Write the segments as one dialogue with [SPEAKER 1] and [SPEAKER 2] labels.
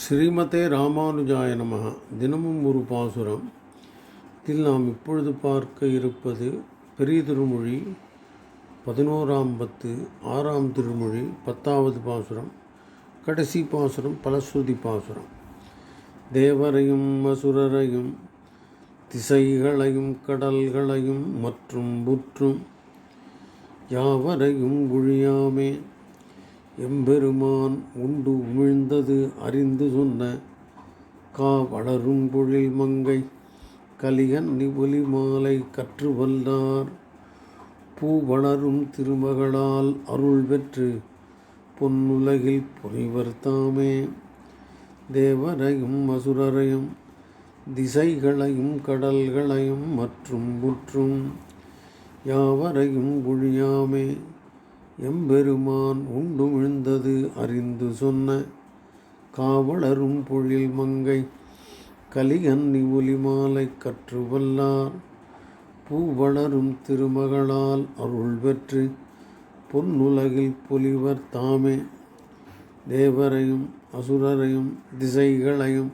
[SPEAKER 1] ஸ்ரீமதே ராமானுஜாய நமக தினமும் ஒரு பாசுரம். இதில் நாம் இப்பொழுது பார்க்க இருப்பது பெரிய திருமொழி பதினோராம் பத்து ஆறாம் திருமொழி பத்தாவது பாசுரம் கடைசி பாசுரம் பலஸ்ருதி பாசுரம். தேவரையும் அசுரரையும் திசைகளையும் கடல்களையும் மற்றும் புற்றும் யாவரையும் ஒழியாமே எம்பெருமான் உண்டு உமிழ்ந்தது அறிந்து சொன்ன கா வளரும் பொழில் மங்கை கலியன் நிபுலி மாலை கற்று வல்லார் பூ வளரும் திருமகளால் அருள் பெற்று பொன்னுலகில் பொறிவர் தாமே. தேவரையும் அசுரரையும் திசைகளையும் கடல்களையும் மற்றும் புற்றும் யாவரையும் ஒழியாமே. எம்பெருமான் உண்டு விழுந்தது அறிந்து சொன்ன. காவலரும் பொழில் மங்கை கலிகன்னி ஒலிமாலை கற்று வல்லார். பூவளரும் திருமகளால் அருள் பெற்று பொன்னுலகில் பொலிவர் தாமே. தேவரையும் அசுரரையும் திசைகளையும்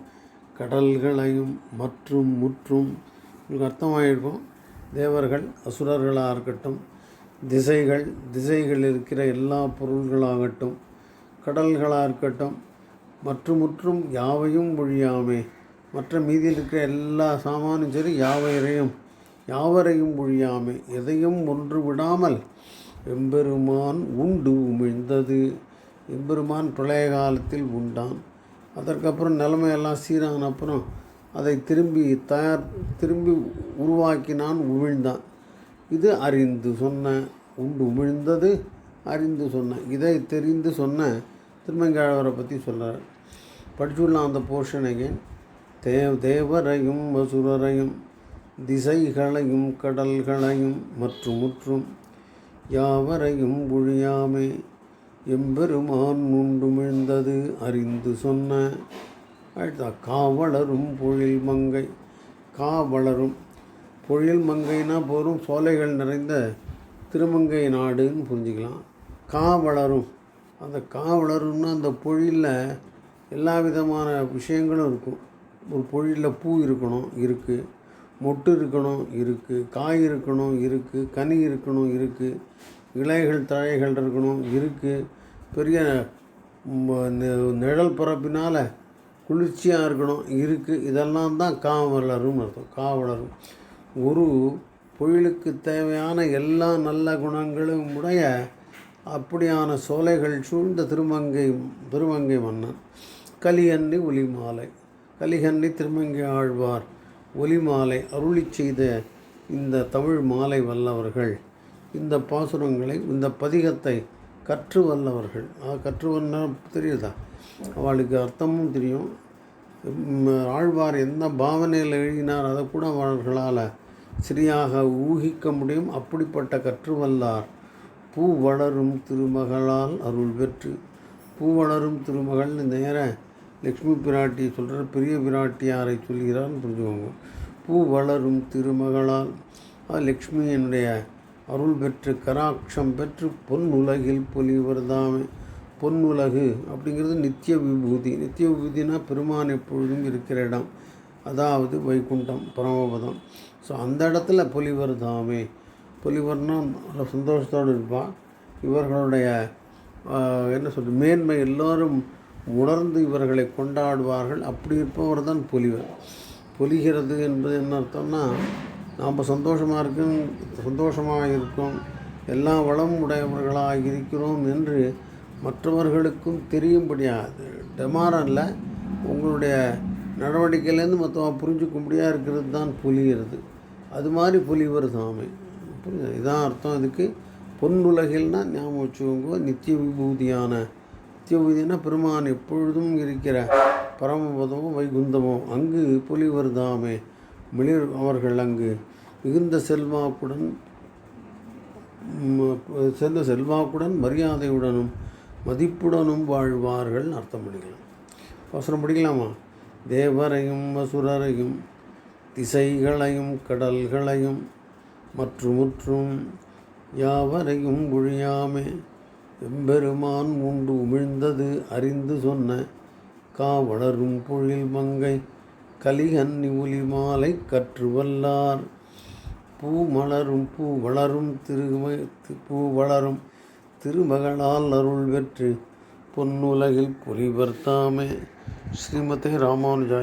[SPEAKER 1] கடல்களையும் மற்றும் முற்றும். உங்களுக்கு அர்த்தமாயிருக்கும். தேவர்கள் அசுரர்களாக இருக்கட்டும் திசைகள் திசைகள் இருக்கிற எல்லா பொருள்களாகட்டும் கடல்களாக இருக்கட்டும் மற்றும் முற்றும் யாவையும் ஒழியாமே. மற்ற மீதியில் இருக்கிற எல்லா சாமானும் சரி யாவையரையும் யாவரையும் ஒழியாமே. எதையும் ஒன்று விடாமல் எம்பெருமான் உண்டு உமிழ்ந்தது. எம்பெருமான் பிரளய காலத்தில் உண்டான். அதற்கப்புறம் நிலைமையெல்லாம் சீரான அப்புறம் அதை திரும்பி தயார் திரும்பி உருவாக்கினான் உமிழ்ந்தான். இது அறிந்து சொன்ன உண்டு உமிழ்ந்தது அறிந்து சொன்ன இதை தெரிந்து சொன்ன திருமங்காழவரை பற்றி சொல்கிறார் படிச்சுடலாம் அந்த போர்ஷன் அகேன் தேவ தேவரையும் வசுரரையும் திசைகளையும் கடல்களையும் மற்றும் முற்றும் யாவரையும் ஒழியாமே. எம்பெருமான் உண்டுமிழ்ந்தது அறிந்து சொன்ன அடுத்தா காவலரும் பொழில் மங்கை காவலரும் பொழில் மங்கைனா போதும் சோலைகள் நிறைந்த திருமங்கை நாடுன்னு புரிஞ்சுக்கலாம். கா வளரும் அந்த கா வளரும்னா அந்த பொழிலில் எல்லா விதமான விஷயங்களும் இருக்கும். ஒரு பொழிலில் பூ இருக்கணும் இருக்குது மொட்டு இருக்கணும் இருக்குது காய் இருக்கணும் இருக்குது கனி இருக்கணும் இருக்குது இலைகள் தழைகள் இருக்கணும் இருக்குது பெரிய நிழல் பரப்பினால் குளிர்ச்சியாக இருக்கணும் இருக்குது இதெல்லாம் தான் காவலரும் அர்த்தம். காவலரும். ஒரு பொழிலுக்கு தேவையான எல்லா நல்ல குணங்களும் உடைய அப்படியான சோலைகள் சூழ்ந்த திருமங்கை திருமங்கை மன்னன். கலிகன்னி ஒலிமாலை. கலிகன்னி திருமங்கை ஆழ்வார் ஒலிமாலை அருளி செய்த இந்த தமிழ் மாலை வல்லவர்கள் இந்த பாசுரங்களை இந்த பதிகத்தை கற்று வல்லவர்கள். கற்று வந்த தெரியுதா? அவளுக்கு அர்த்தமும் தெரியும். ஆழ்வார் எந்த பாவனையில் எழுதினார் அதை கூட அவர்களால் சரியாக ஊகிக்க முடியும். அப்படிப்பட்ட கற்றுவல்லார் பூ வளரும் திருமகளால் அருள் பெற்று பூ வளரும் திருமகள்னு நேர லக்ஷ்மி பிராட்டி சொல்கிற பெரிய பிராட்டியாரை சொல்கிறார்னு புரிஞ்சுக்கோங்க. பூ வளரும் திருமகளால் லக்ஷ்மியினுடைய அருள் பெற்று கராட்சம் பெற்று பொன் உலகில் பொலிவர்தாமே. பொன்னுலகு அப்படிங்கிறது நித்திய விபூதி. நித்திய விபூதினா பெருமான் எப்பொழுதும் இருக்கிற இடம். அதாவது வைகுண்டம் பரமபதம் ஸோ அந்த இடத்துல புலிவர் தாமே. புலிவர்னால் நல்ல சந்தோஷத்தோடு இருப்பான் இவர்களுடைய என்ன சொல்கிறது மேன்மை எல்லோரும் உணர்ந்து இவர்களை கொண்டாடுவார்கள். அப்படி இருப்பவர் தான் பொலிவர். பொலிகிறது என்பது என்ன அர்த்தம்னா நாம் சந்தோஷமாக இருக்கும் சந்தோஷமாக இருக்கும். எல்லா வளமுடையவர்களாக இருக்கிறோம் என்று மற்றவர்களுக்கும் தெரியும்படியாக டெமாரனில் உங்களுடைய நடவடிக்கையிலேருந்து மொத்தமாக புரிஞ்சுக்கும்படியாக இருக்கிறது தான் புலிகிறது அது மாதிரி புலிவர் சாமி. புரியுது? இதான் அர்த்தம். இதுக்கு பொன்னுலகில்னால் ஞாபகம் வச்சுக்கோங்க நித்திய விபூதியான. நித்திய விபூதினா பெருமான் எப்பொழுதும் இருக்கிற பரமபதமும் வைகுந்தமும். அங்கு புலிவர் தாமே மிளிர் அவர்கள் அங்கு. மிகுந்த செல்வாக்குடன் செல்ல செல்வாக்குடன் மரியாதையுடனும் மதிப்புடனும் வாழ்வார்கள் அர்த்தம் படிக்கலாம் அவசரம் படிக்கலாமா? தேவரையும் அசுரரையும் திசைகளையும் கடல்களையும் மற்றுமுற்றும் யாவரையும் ஒழியாமே எம்பெருமான் உண்டு உமிழ்ந்தது அறிந்து சொன்ன கா வளரும் பொழில் மங்கை கலிகன்னி ஒலி மாலை கற்று வல்லார். பூ மலரும் பூ வளரும் திரும பூ வளரும் திருமகளால் அருள் பெற்று பொன்னுலகில் பொலிபர்த்தாமே ஸ்ரீமதே ராமானுஜாய்